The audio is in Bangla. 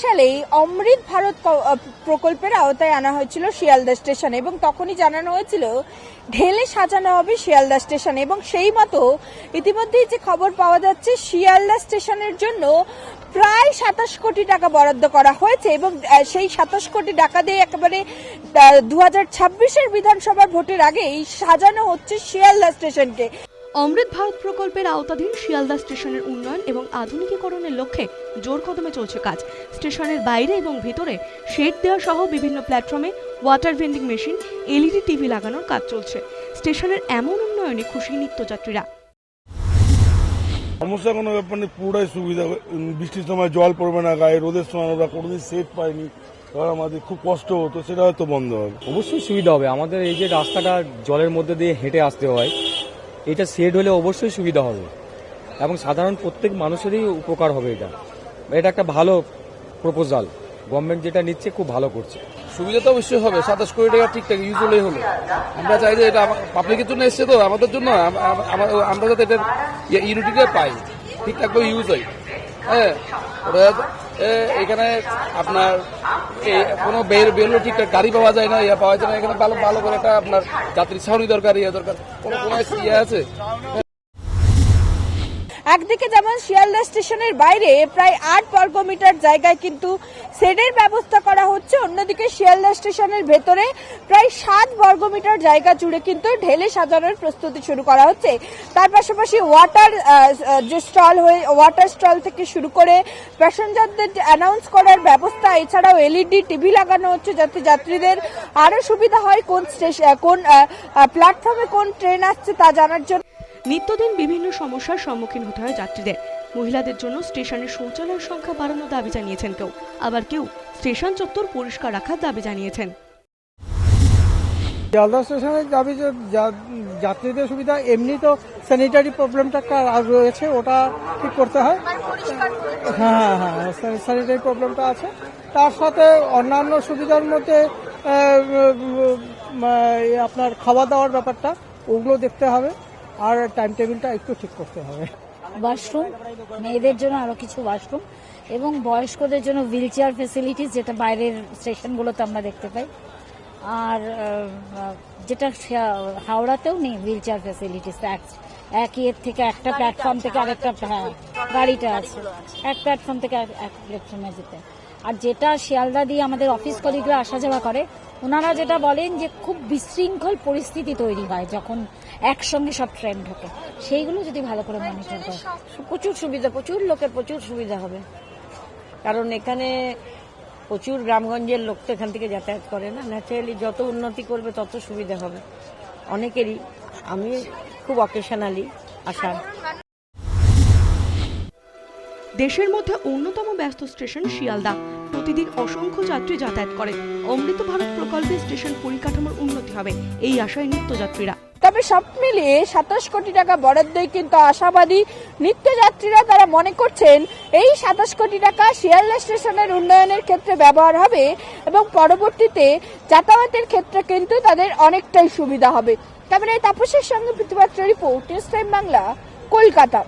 সালেই অমৃত ভারত প্রকল্পের আওতায় আনা হয়েছিল শিয়ালদা স্টেশনে এবং তখনই জানানো হয়েছিল, ঢেলে সাজানো হবে শিয়ালদা স্টেশনে এবং সেই মতো ইতিমধ্যেই যে খবর পাওয়া যাচ্ছে, শিয়ালদা স্টেশনের জন্য প্রায় সাতাশ কোটি টাকা বরাদ্দ করা হয়েছে এবং সেই সাতাশ কোটি টাকা দিয়ে একেবারে দু হাজার ছাব্বিশের বিধানসভার ভোটের আগেই সাজানো হচ্ছে শিয়ালদা স্টেশনকে। অমৃত ভারত প্রকল্পের আওতাধীন শিয়ালদা স্টেশনের উন্নয়ন এবং আধুনিকীকরণের লক্ষ্যে জোর কদমে চলছে কাজ। স্টেশনের বাইরে এবং ভিতরে শেড দেওয়া সহ বিভিন্ন প্ল্যাটফর্মে water vending machine LED TV লাগানোর কাজ চলছে। স্টেশনের এমন উন্নয়নে খুশি নিত্যযাত্রীরা। সমস্যা কোনো ব্যাপার নেই পুরোটাই সুবিধা। বৃষ্টির সময় জল পড়বে না গায়ে রোদের সময় আমরা কোনোদিন সেট পাইনি। এবার আমাদের খুব কষ্ট হতো সেটা হয়তো বন্ধ হবে। অবশ্যই সুবিধা হবে। আমাদের এই যে রাস্তাটা জলের মধ্যে দিয়ে হেঁটে আসতে হয় এটা সেট হলে অবশ্যই সুবিধা হবে। এবং সাধারণ প্রত্যেক মানুষেরই উপকার হবে এটা। এটা একটা ভালো প্রপোজাল গভর্নমেন্ট যেটা নিচ্ছে খুব ভালো করছে। সুবিধা তো অবশ্যই হবে। সাতাশ কোটি টাকা ঠিকঠাক ইউজ হলেই হলো। আমরা চাই যে এটা পাবলিকের জন্য এসছে তো, আমাদের জন্য। আম- আম- আমরা- যাতে এটার ইউনিটিটা পাই। ঠিকঠাক ভাবে ইউজ হয়। হ্যাঁ। এখানে আপনার কোনো বের বেরোলো ঠিকঠাক গাড়ি পাওয়া যায় না, ইয়া পাওয়া যায় না। এখানে ভালো ভালো করে একটা আপনার যাত্রী ছাউনি দরকার, ইয়া দরকার। কোনো ইয়ে আছে? একদিকে যেমন শিয়ালদা স্টেশনের বাইরে, প্রায় আট বর্গ মিটার জায়গায় কিন্তু শেডের ব্যবস্থা করা হচ্ছে। অন্যদিকে শিয়ালদা স্টেশনের ভেতরে প্রায় সাত বর্গ মিটার জায়গা জুড়ে কিন্তু ঢেলে সাজানোর প্রস্তুতি শুরু করা হচ্ছে। তার পাশাপাশি ওয়াটার যে স্টল হয়ে, ওয়াটার স্টল থেকে শুরু করে প্যাসেঞ্জারদের অ্যানাউন্স করার ব্যবস্থা, এছাড়াও এলইডি, টিভি লাগানো হচ্ছে যাতে যাত্রীদের আরও সুবিধা হয় কোন স্টেশন কোন প্ল্যাটফর্মে কোন ট্রেন আসছে তা জানার জন্য। নিত্যদিন বিভিন্ন সমস্যার সম্মুখীন হতে হয় যাত্রীদের। মহিলাদের জন্য স্টেশনের শৌচালয়ের সংখ্যা বাড়ানোর দাবি জানিয়েছেন কেউ। আবার কেউ স্টেশন চত্বর পরিষ্কার রাখার দাবি জানিয়েছেন। শিয়ালদা স্টেশনের দাবি যাত্রীদের সুবিধা এমনি তো স্যানিটারি প্রবলেমটা একটা রয়েছে ওটা ঠিক করতে হয়। হ্যাঁ হ্যাঁ হ্যাঁ স্যানিটারি প্রবলেমটা আছে। তার সাথে অন্যান্য সুবিধার মধ্যে আপনার খাওয়া দাওয়ার ব্যাপারটা ওগুলো দেখতে হবে। আর টাইম টেবিলটা একটু ঠিক করতে হবে। ওয়াশরুম মেয়েদের জন্য আরও কিছু ওয়াশরুম এবং বয়স্কদের জন্য হুইল চেয়ার ফেসিলিটিস যেটা বাইরের স্টেশনগুলোতে আমরা দেখতে পাই। আর যেটা হাওড়াতেও নেই হুইল চেয়ার ফেসিলিটিস এক ইয়ের থেকে একটা প্ল্যাটফর্ম থেকে আরেকটা হ্যাঁ গাড়িটা আছে। এক প্ল্যাটফর্ম থেকে এক প্ল্যাটফর্মে যেতে আর যেটা শিয়ালদা দিয়ে আমাদের অফিস কলিগরা আসা যাওয়া করে ওনারা যেটা বলেন যে খুব বিশৃঙ্খল পরিস্থিতি তৈরি হয় যখন একসঙ্গে সব ট্রেন ঢোকে। সেইগুলো যদি ভালো করে মনিটর করে। প্রচুর সুবিধা প্রচুর লোকের প্রচুর সুবিধা হবে। কারণ এখানে প্রচুর গ্রামগঞ্জের লোক তো এখান থেকে যাতায়াত করে না। ন্যাচারালি যত উন্নতি করবে তত সুবিধা হবে। অনেকেরই আমি খুব অকেশনালি আসা দেশের মধ্যে অন্যতম ব্যস্ত স্টেশন শিয়ালদা। প্রতিদিন অসংখ্য যাত্রী যাতায়াত করে। অমৃত ভারত প্রকল্পে স্টেশন পরিকাঠামোর উন্নতি হবে, এই আশায় নিত্যযাত্রীরা। তবে সব মিলিয়ে সাতাশ কোটি টাকা বরাদ্দই কিন্তু আশাবাদী নিত্যযাত্রীরা তারা মনে করছেন, এই সাতাশ কোটি টাকা শিয়ালদা স্টেশনের উন্নয়নের ক্ষেত্রে ব্যবহার হবে এবং পরবর্তীতে যাতায়াতের ক্ষেত্রে কিন্তু তাদের অনেকটাই সুবিধা হবে। ক্যামেরায় তাপসের সঙ্গে পৃথিবীর রিপোর্ট টাইম বাংলা, কলকাতা।